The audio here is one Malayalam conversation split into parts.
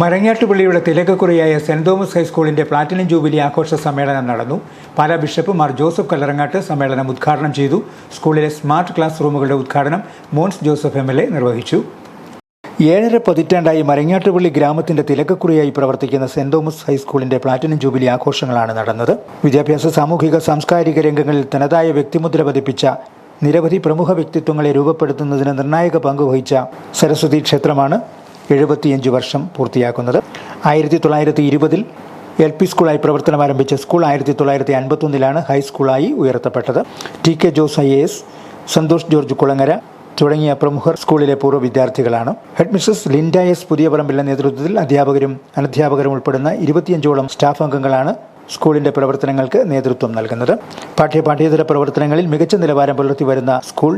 മരങ്ങാട്ടുപള്ളിയുടെ തിലകക്കുറിയായ സെന്റ് തോമസ് ഹൈസ്കൂളിന്റെ പ്ലാറ്റിനം ജൂബിലി ആഘോഷ സമ്മേളനം നടന്നു. പാലാ ബിഷപ്പ് മാർ ജോസഫ് കല്ലറങ്ങാട്ട് സമ്മേളനം ഉദ്ഘാടനം ചെയ്തു. സ്കൂളിലെ സ്മാർട്ട് ക്ലാസ് റൂമുകളുടെ ഉദ്ഘാടനം മോൻസ് ജോസഫ് എ നിർവഹിച്ചു. ഏഴര പതിറ്റാണ്ടായി മരങ്ങാട്ടുപള്ളി ഗ്രാമത്തിന്റെ തിലക്കക്കുറിയായി പ്രവർത്തിക്കുന്ന സെന്റ് തോമസ് ഹൈസ്കൂളിന്റെ പ്ലാറ്റിനം ജൂബിലി ആഘോഷങ്ങളാണ് നടന്നത്. വിദ്യാഭ്യാസ സാമൂഹിക സാംസ്കാരിക രംഗങ്ങളിൽ തനതായ വ്യക്തിമുദ്ര പതിപ്പിച്ച നിരവധി പ്രമുഖ വ്യക്തിത്വങ്ങളെ രൂപപ്പെടുത്തുന്നതിന് നിർണായക പങ്കുവഹിച്ച സരസ്വതി ക്ഷേത്രമാണ് എഴുപത്തിയഞ്ച് വർഷം പൂർത്തിയാക്കുന്നത്. ആയിരത്തി തൊള്ളായിരത്തി ഇരുപതിൽ എൽ പി സ്കൂളായി പ്രവർത്തനം ആരംഭിച്ച സ്കൂൾ ആയിരത്തി തൊള്ളായിരത്തി അൻപത്തൊന്നിലാണ് ഹൈസ്കൂളായി ഉയർത്തപ്പെട്ടത്. T K Jose I S Santhosh George Kulangara തുടങ്ങിയ പ്രമുഖർ സ്കൂളിലെ പൂർവ വിദ്യാർത്ഥികളാണ്. ഹെഡ് മിസ്സസ് ലിൻഡ എസ് പുതിയ പറമ്പിലെ നേതൃത്വത്തിൽ അധ്യാപകരും അനധ്യാപകരും ഉൾപ്പെടുന്ന ഇരുപത്തിയഞ്ചോളം സ്റ്റാഫ് അംഗങ്ങളാണ് സ്കൂളിന്റെ പ്രവർത്തനങ്ങൾക്ക് നേതൃത്വം നൽകുന്നത്. പാഠ്യ പാഠ്യേതര പ്രവർത്തനങ്ങളിൽ മികച്ച നിലവാരം പുലർത്തി വരുന്ന സ്കൂൾ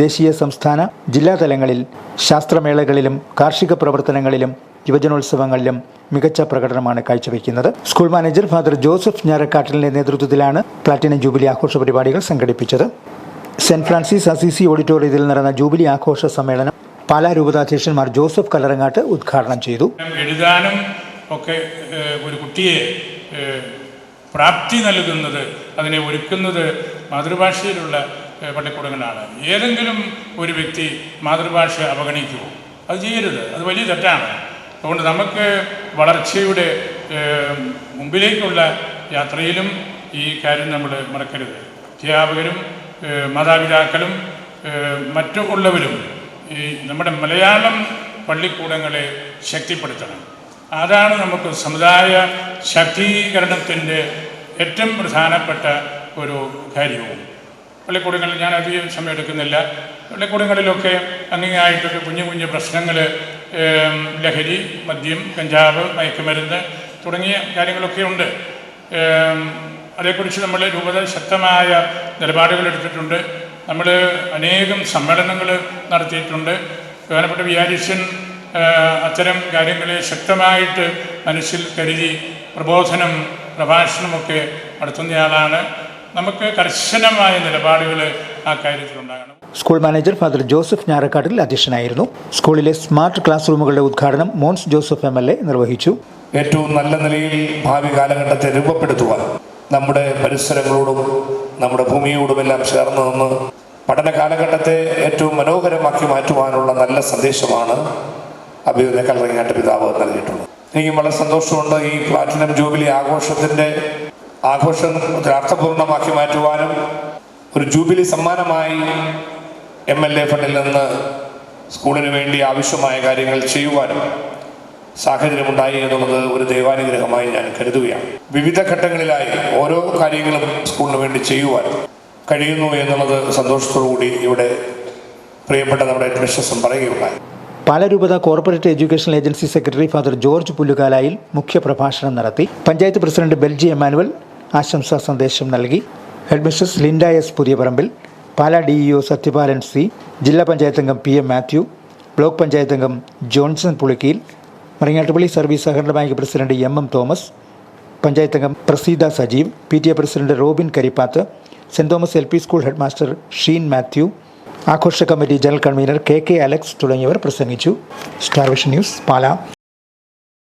ദേശീയ സംസ്ഥാന ജില്ലാ തലങ്ങളിൽ ശാസ്ത്രമേളകളിലും കാർഷിക പ്രവർത്തനങ്ങളിലും യുവജനോത്സവങ്ങളിലും മികച്ച പ്രകടനമാണ് കാഴ്ചവെക്കുന്നത്. സ്കൂൾ മാനേജർ ഫാദർ ജോസഫ് ഞാറക്കാട്ടിലിന്റെ നേതൃത്വത്തിലാണ് പ്ലാറ്റിനം ജൂബിലി ആഘോഷ പരിപാടികൾ സംഘടിപ്പിച്ചത്. സെന്റ് ഫ്രാൻസിസ് അസിസി ഓഡിറ്റോറിയത്തിൽ നടന്ന ജൂബിലി ആഘോഷ സമ്മേളനം പാലാ രൂപതാധ്യക്ഷന്മാർ ജോസഫ് കലറങ്ങാട്ട് ഉദ്ഘാടനം ചെയ്തു. എഴുതാനും ഒക്കെ ഒരു കുട്ടിയെ പ്രാപ്തി നൽകുന്നത് അതിനെ ഒരുക്കുന്നത് മാതൃഭാഷയിലുള്ള പള്ളിക്കൂടങ്ങളാണ് ഏതെങ്കിലും ഒരു വ്യക്തി മാതൃഭാഷ അവഗണിക്കുമോ അത് ചെയ്യരുത്. അത് വലിയ തെറ്റാണ്. അതുകൊണ്ട് നമുക്ക് വളർച്ചയുടെ മുമ്പിലേക്കുള്ള യാത്രയിലും ഈ കാര്യം നമ്മൾ മറക്കരുത്. അധ്യാപകരും മാതാപിതാക്കളും മറ്റുള്ളവരും ഈ നമ്മുടെ മലയാളം പള്ളിക്കൂടങ്ങളെ ശക്തിപ്പെടുത്തണം. അതാണ് നമുക്ക് സമുദായ ശാക്തീകരണത്തിന്റെ ഏറ്റവും പ്രധാനപ്പെട്ട ഒരു കാര്യവും. പള്ളിക്കൂടങ്ങളിൽ ഞാൻ അധികം സമയം എടുക്കുന്നില്ല പള്ളിക്കൂടങ്ങളിലൊക്കെ അങ്ങനെയായിട്ടൊക്കെ കുഞ്ഞു കുഞ്ഞു പ്രശ്നങ്ങൾ ലഹരി മദ്യം കഞ്ചാവ് മയക്കുമരുന്ന് തുടങ്ങിയ കാര്യങ്ങളൊക്കെ ഉണ്ട്. അതേക്കുറിച്ച് നമ്മൾ രൂപത ശക്തമായ നിലപാടുകൾ എടുത്തിട്ടുണ്ട്. നമ്മൾ അനേകം സമ്മേളനങ്ങൾ നടത്തിയിട്ടുണ്ട്. പ്രധാനപ്പെട്ട വിയാരിഷ്യൻ അത്തരം കാര്യങ്ങളെ ശക്തമായിട്ട് മനസ്സിൽ കരുതി പ്രബോധനം പ്രഭാഷണമൊക്കെ നടത്തുന്നയാളാണ്. നമുക്ക് കർശനമായ നിലപാടുകൾ ആ കാര്യത്തിൽ ഉണ്ടാകണം. School manager father Joseph Njarakkattil അധ്യക്ഷനായിരുന്നു. സ്കൂളിലെ സ്മാർട്ട് ക്ലാസ് റൂമുകളുടെ ഉദ്ഘാടനം Mons Joseph M L A നിർവഹിച്ചു. ഏറ്റവും നല്ല നിലയിൽ ഭാവി കാലഘട്ടത്തെ രൂപപ്പെടുത്തുവാൻ നമ്മുടെ പരിസരങ്ങളോടും നമ്മുടെ ഭൂമിയോടുമെല്ലാം ചേർന്ന് നിന്ന് പഠന കാലഘട്ടത്തെ ഏറ്റവും മനോഹരമാക്കി മാറ്റുവാനുള്ള നല്ല സന്ദേശമാണ് അഭിനന്ദ കല്ലറങ്ങാട്ട് പിതാവ് നൽകിയിട്ടുള്ളത്. എനിക്കും വളരെ സന്തോഷമുണ്ട് ഈ പ്ലാറ്റിനം ജൂബിലി ആഘോഷത്തിന്റെ ആഘോഷം അർത്ഥപൂർണമാക്കി മാറ്റുവാനും ഒരു ജൂബിലി സമ്മാനമായി എം എൽ എ ഫണ്ടിൽ നിന്ന് സ്കൂളിന് വേണ്ടി ആവശ്യമായ കാര്യങ്ങൾ ചെയ്യുവാനും സാഹചര്യമുണ്ടായി എന്നുള്ളത് ഒരു ദൈവാനുഗ്രഹമായി ഞാൻ കരുതുകയാണ്. വിവിധ ഘട്ടങ്ങളിലായി ഓരോ കാര്യങ്ങളും സ്കൂളിന് വേണ്ടി ചെയ്യുവാൻ കഴിയുന്നു എന്നുള്ളത് സന്തോഷത്തോടു കൂടി ഇവിടെ പ്രിയപ്പെട്ട നമ്മുടെ അഡ്മിനിസ്ട്രേഷൻ പറയുകയുണ്ടായി. പാലരൂപത corporate education agency secretary father George Pullukalayil മുഖ്യപ്രഭാഷണം നടത്തി. പഞ്ചായത്ത് പ്രസിഡന്റ് ബെൽജി എമാനുവൽ ആശംസാ സന്ദേശം നൽകി. Headmistress Linda S Puthiyaparambil Pala D EO Sathyapalan C ജില്ലാ പഞ്ചായത്ത് അംഗം P M Mathew block panchayat അംഗം ജോൺസൺ പുളിക്കീൽ മറിങ്ങാട്ടുപള്ളി സർവീസ് സഹകരണ bank president M M Thomas panchayat അംഗം Praseetha Sajeev P T A president Robin Karippath saint Thomas L P school head master Sheen Mathew ആഘോഷ committee general convener K K Alex തുടങ്ങിയവർ പ്രസംഗിച്ചു. Star vision news Pala.